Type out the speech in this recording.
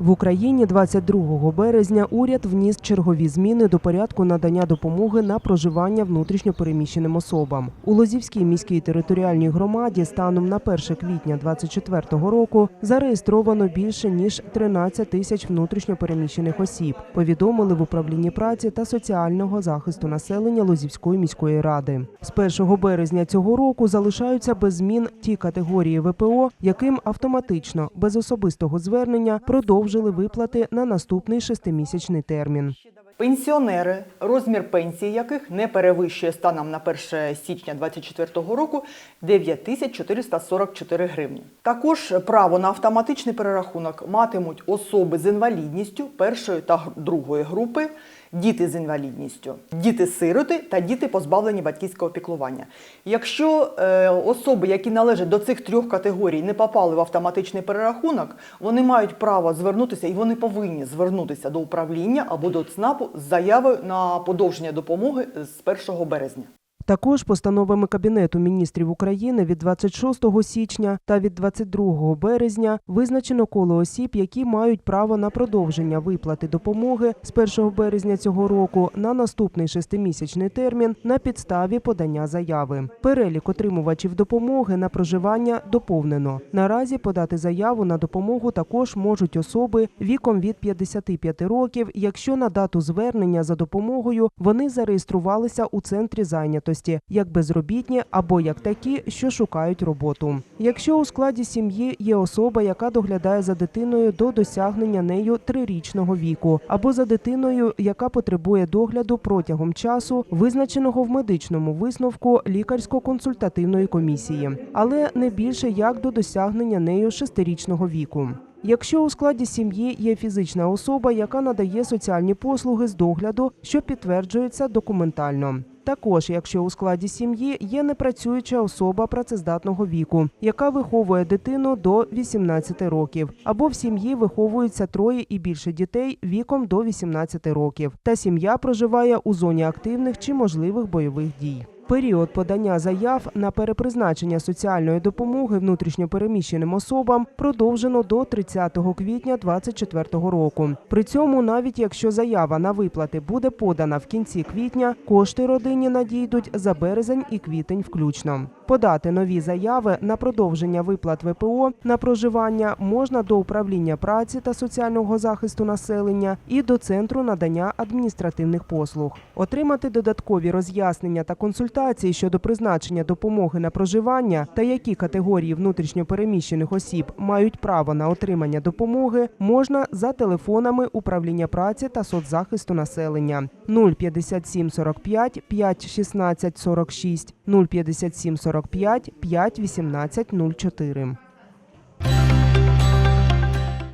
В Україні 22 березня уряд вніс чергові зміни до порядку надання допомоги на проживання внутрішньо переміщеним особам. У Лозівській міській територіальній громаді станом на 1 квітня 2024 року зареєстровано більше ніж 13 тисяч внутрішньо переміщених осіб. Повідомили в управлінні праці та соціального захисту населення Лозівської міської ради. З 1 березня цього року залишаються без змін ті категорії ВПО, яким автоматично без особистого звернення продовжили виплати на наступний шестимісячний термін. Пенсіонери, розмір пенсії яких не перевищує станом на 1 січня 2024 року 9444 гривні. Також право на автоматичний перерахунок матимуть особи з інвалідністю першої та другої групи, діти з інвалідністю, діти-сироти та діти позбавлені батьківського піклування. Якщо е, особи, які належать до цих трьох категорій, не попали в автоматичний перерахунок, вони мають право звернутися і вони повинні звернутися до управління або до ЦНАПу з заявою на подовження допомоги з 1 березня. Також постановами Кабінету міністрів України від 26 січня та від 22 березня визначено коло осіб, які мають право на продовження виплати допомоги з 1 березня цього року на наступний шестимісячний термін на підставі подання заяви. Перелік отримувачів допомоги на проживання доповнено. Наразі подати заяву на допомогу також можуть особи віком від 55 років, якщо на дату звернення за допомогою вони зареєструвалися у центрі зайнятості як безробітні або як такі, що шукають роботу. Якщо у складі сім'ї є особа, яка доглядає за дитиною до досягнення нею трирічного віку, або за дитиною, яка потребує догляду протягом часу, визначеного в медичному висновку лікарсько-консультативної комісії, але не більше як до досягнення нею шестирічного віку. Якщо у складі сім'ї є фізична особа, яка надає соціальні послуги з догляду, що підтверджується документально. Також, якщо у складі сім'ї є непрацююча особа працездатного віку, яка виховує дитину до 18 років, або в сім'ї виховуються троє і більше дітей віком до 18 років, та сім'я проживає у зоні активних чи можливих бойових дій. Період подання заяв на перепризначення соціальної допомоги внутрішньопереміщеним особам продовжено до 30 квітня 2024 року. При цьому, навіть якщо заява на виплати буде подана в кінці квітня, кошти родині надійдуть за березень і квітень включно. Подати нові заяви на продовження виплат ВПО на проживання можна до управління праці та соціального захисту населення і до центру надання адміністративних послуг. Отримати додаткові роз'яснення та консультації щодо призначення допомоги на проживання та які категорії внутрішньопереміщених осіб мають право на отримання допомоги, можна за телефонами управління праці та соцзахисту населення 057 45 5 16 46 057 45 5 18 04.